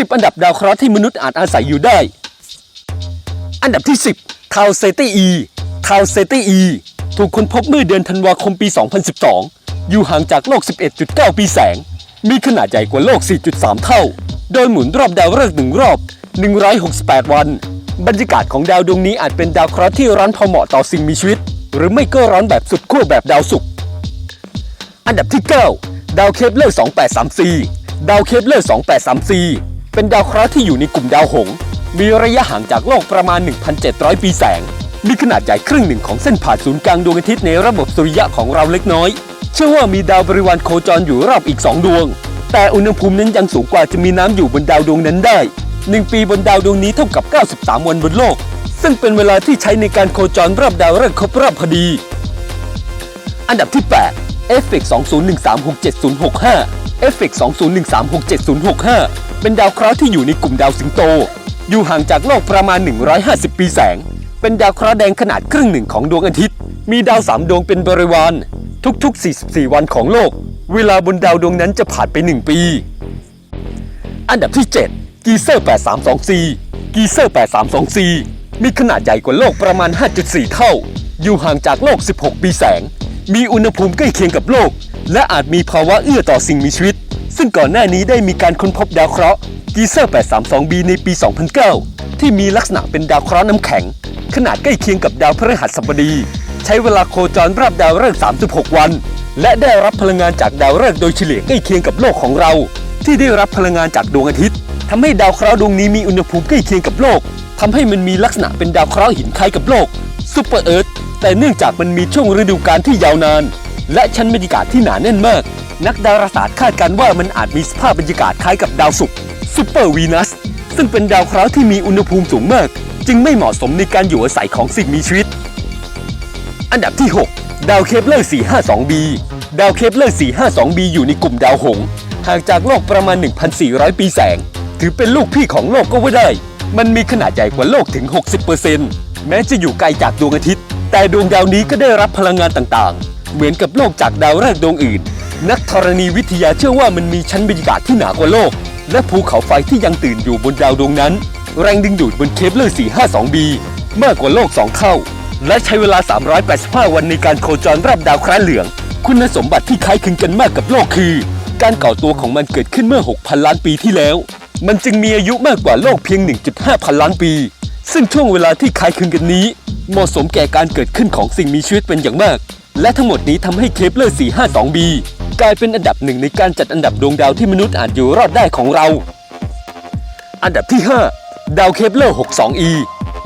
10 อันดับดาวเคราะห์ที่มนุษย์อาจอาศัยอยู่ได้ อันดับที่ 10 ทาวเซตีอีทาวเซตีอีถูกค้นพบเมื่อเดือนธันวาคมปี 2012 อยู่ห่างจากโลก 11.9 ปีแสง มีขนาดใหญ่กว่าโลก 4.3 เท่า โดยหมุนรอบดาวฤกษ์หนึ่งรอบ 168 วัน บรรยากาศของดาวดวงนี้อาจเป็นดาวเคราะห์ที่ร้อนพอเหมาะต่อสิ่งมีชีวิต หรือไม่ก็ร้อนแบบสุดขั้วแบบดาวศุกร์ อันดับที่ 9 ดาวเคปเลอร์ 2834 ดาวเคปเลอร์ 2834 เป็นดาวเคราะห์ที่อยู่ในกลุ่มดาวหงส์มีระยะห่างจากโลกประมาณ 1,700 ปีแสง มีขนาดใหญ่ครึ่งหนึ่งของเส้นผ่านศูนย์กลางดวงอาทิตย์ในระบบสุริยะของเราเล็กน้อย เชื่อว่ามีดาวบริวารโคจรอยู่รอบอีก 2 ดวง แต่อุณหภูมินั้นยังสูงกว่าจะมีน้ำอยู่บนดาวดวงนั้นได้ 1 ปีบนดาวดวงนี้เท่ากับ 93 วันบนโลก ซึ่งเป็นเวลาที่ใช้ในการโคจรรอบดาวฤกษ์ครบรอบพอดี อันดับที่8เอฟเฟก20136765เอฟเฟก20136765 เป็นดาวเคราะห์ที่อยู่ในกลุ่มดาวสิงโต อยู่ห่างจากโลกประมาณ 150 ปีแสง เป็นดาวเคราะห์แดงขนาดครึ่งหนึ่งของดวงอาทิตย์ มีดาวสามดวงเป็นบริวาร ทุกๆ 44 วันของโลก เวลาบนดาวดวงนั้นจะผ่านไป 1 ปี อันดับที่ 7 กีเซอร์ 8324 กีเซอร์ 8324 มีขนาดใหญ่กว่าโลกประมาณ 5.4 เท่า อยู่ห่างจากโลก 16 ปีแสง มีอุณหภูมิใกล้เคียงกับโลก และอาจมีภาวะเอื้อต่อสิ่งมีชีวิต ซึ่งก่อนหน้านี้ได้มีการค้นพบดาวเคราะห์กีเซอร์ 832b ในปี 2009 ที่มีลักษณะเป็นดาวเคราะห์น้ำแข็ง ขนาดใกล้เคียงกับดาวพฤหัสบดี ใช้เวลาโคจรรอบดาวฤกษ์36 วัน และได้รับพลังงานจากดาวฤกษ์โดยเฉลี่ยใกล้เคียงกับโลกของเรา ที่ได้รับพลังงานจากดวงอาทิตย์ทำให้ดาวเคราะห์ดวงนี้มีอุณหภูมิใกล้เคียงกับโลกทำให้มันมีลักษณะเป็นดาวเคราะห์หินคล้ายกับโลกซูเปอร์เอิร์ธแต่เนื่องจากมันมีช่วงฤดูกาลที่ยาวนาน และชั้นบรรยากาศที่หนาแน่นมาก นักดาราศาสตร์คาดการณ์ว่ามันอาจมีสภาพบรรยากาศคล้ายกับดาวศุกร์ซูเปอร์วีนัสซึ่งเป็นดาวเคราะห์ที่มีอุณหภูมิสูงมาก จึงไม่เหมาะสมในการอยู่อาศัยของสิ่งมีชีวิต อันดับที่ 6 ดาวเคปเลอร์ 452b ดาวเคปเลอร์ 452b อยู่ในกลุ่มดาวหงส์ห่างจากโลกประมาณ 1,400 ปีแสง ถือเป็นลูกพี่ของโลกก็ว่าได้ มันมีขนาดใหญ่กว่าโลกถึง 60%แม้จะอยู่ไกลจากดวงอาทิตย์ แต่ดวงดาวนี้ก็ได้รับพลังงานต่างๆ เหมือนกับโลกจากดาวฤกษ์ดวงอื่น นักธรณีวิทยาเชื่อว่ามันมีชั้นบรรยากาศที่หนากว่าโลก และภูเขาไฟที่ยังตื่นอยู่บนดาวดวงนั้น แรงดึงดูดบนเคปเลอร์ 452b มากกว่าโลก 2 เท่า และใช้เวลา 385 วันในการโคจรรอบดาวคล้ายเหลือง คุณสมบัติที่คล้ายคลึงกันมากกับโลกคือ การก่อตัวของมันเกิดขึ้นเมื่อ 6,000 ล้านปีที่แล้ว มันจึงมีอายุมากกว่าโลกเพียง 1.5 พันล้านปี ซึ่งช่วงเวลาที่คล้ายคลึงกันนี้ เหมาะสมแก่การเกิดขึ้นของสิ่งมีชีวิตเป็นอย่างมาก และทั้งหมดนี้ทำให้เคปเลอร์ 452b กลายเป็นอันดับหนึ่งในการจัดอันดับดวงดาวที่มนุษย์อาจอยู่รอดได้ของเรา อันดับที่ 5 ดาวเคปเลอร์ 62e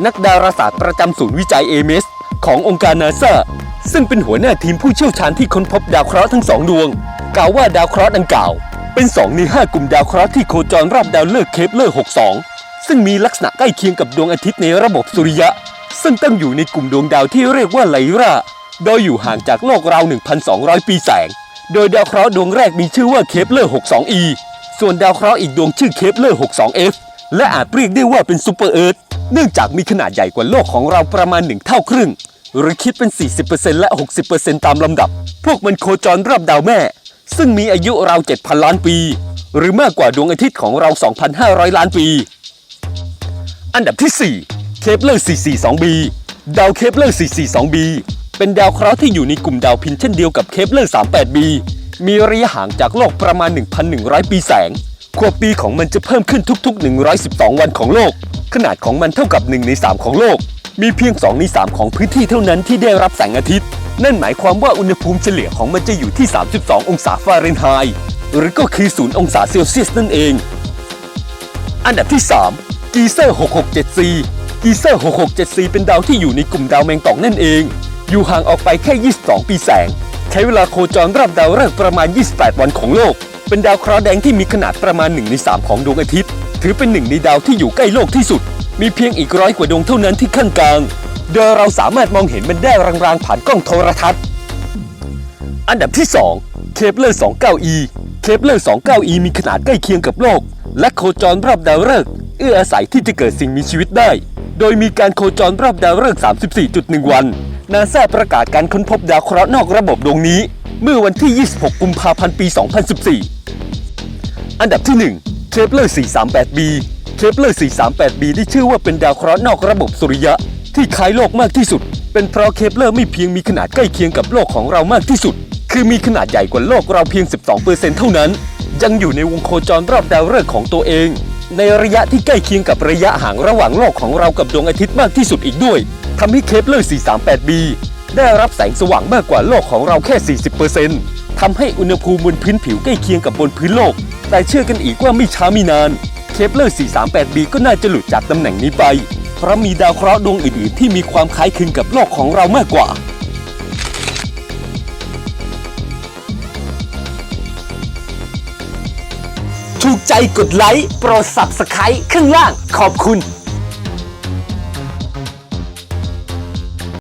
นักดาราศาสตร์ประจำศูนย์วิจัยเอเมสขององค์การนาซาซึ่งเป็นหัวหน้าทีมผู้เชี่ยวชาญที่ค้นพบดาวเคราะห์ทั้งสองดวง กล่าวว่าดาวเคราะห์ดังกล่าว เป็นสองในห้ากลุ่มดาวเคราะห์ที่โคจรรอบดาวฤกษ์เคปเลอร์ 62 ซึ่งมีลักษณะใกล้เคียงกับดวงอาทิตย์ในระบบสุริยะ ซึ่งตั้งอยู่ในกลุ่มดวงดาวที่เรียกว่าไลรา โดยอยู่ห่างจากโลกราว 1,200 ปีแสง โดยดาวเคราะห์ดวงแรกมีชื่อว่าเคปเลอร์ 62e ส่วนดาวเคราะห์อีกดวงชื่อเคปเลอร์ 62f และอาจเรียกได้ว่าเป็นซูเปอร์เอิร์ธเนื่องจากมีขนาดใหญ่กว่าโลกของเราประมาณ 1 เท่าครึ่ง หรือคิดเป็น 40%และ 60%ตามลำดับ พวกมันโคจรรอบดาวแม่ ซึ่งมีอายุราว 7,000 ล้านปี หรือมากกว่าดวงอาทิตย์ของเรา 2,500 ล้านปี อันดับที่ 4 เคปเลอร์ 442b ดาวเคปเลอร์ 442b เป็นดาวเคราะห์ที่อยู่ในกลุ่มดาวพินเช่นเดียวกับเคปเลอร์ 38b มีระยะห่างจากโลกประมาณ 1,100 ปีแสงควปีของมันจะเพิ่มขึ้นทุก ๆ 112 วันของโลก ขนาดของมันเท่ากับ 1 ใน 3 ของโลก มีเพียง 2 ใน 3 ของพื้นที่เท่านั้นที่ได้รับแสงอาทิตย์ นั่นหมายความว่าอุณหภูมิเฉลี่ยของมันจะอยู่ที่ 32 องศาฟาเรนไฮต์หรือก็คือ 0 องศาเซลเซียสนั่นเอง อันดับที่ 3 กีเซอร์ 667c กีเซอร์ 667c เป็นดาวที่อยู่ในกลุ่มดาวแมงป่องนั่นเอง อยู่ห่างออกไปแค่ 22 ปีแสง ใช้เวลาโคจรรอบดาวฤกษ์ประมาณ 28 วันของโลก เป็นดาวเคราะห์แดงที่มีขนาดประมาณ 1 ใน 3 ของดวงอาทิตย์ ถือเป็นหนึ่งในดาวที่อยู่ใกล้โลกที่สุด มีเพียงอีกร้อยกว่าดวงเท่านั้นที่ขั้นกลาง โดยเราสามารถมองเห็นมันได้รางๆผ่านกล้องโทรทัศน์ อันดับที่ 2 เคปเลอร์ 29e เคปเลอร์ 29e มีขนาดใกล้เคียงกับโลก และโคจรรอบดาวฤกษ์เอื้ออาศัยที่จะเกิดสิ่งมีชีวิตได้ โดยมีการโคจรรอบดาวฤกษ์34.1 วัน นาซาประกาศการค้นพบดาวเคราะห์นอกระบบดวงนี้ เมื่อวันที่ 26 กุมภาพันธ์ปี 2014 อันดับที่1เคปเลอร์ 438b เคปเลอร์ 438b ได้ชื่อว่าเป็นดาวเคราะห์นอกระบบสุริยะ ที่คล้ายโลกมากที่สุด เป็นเพราะเคปเลอร์ไม่เพียงมีขนาดใกล้เคียงกับโลกของเรามากที่สุด คือมีขนาดใหญ่กว่าโลกเราเพียง 12%เท่านั้น ยังอยู่ในวงโคจรรอบดาวฤกษ์ของตัวเองในระยะที่ใกล้เคียงกับระยะห่างระหว่างโลกของเรากับดวงอาทิตย์มากที่สุดอีกด้วย ทำให้เคปเลอร์ 438b ได้รับแสงสว่างมากกว่าโลกของเราแค่ 40%ทำให้อุณหภูมิบนพื้นผิวใกล้เคียงกับบนพื้นโลก แต่เชื่อกันอีกว่าไม่ช้าไมีนานเคปเลอร์ 438b ก็น่าจะหลุดจากตำแหน่งนี้ไป เพราะมีดาวเคราะห์ดวงอื่นๆ ที่มีความคล้ายคลึงกับโลกของเรามากกว่าถูกใจกดไลค์ โปรด Subscribe ข้างล่าง ขอบคุณ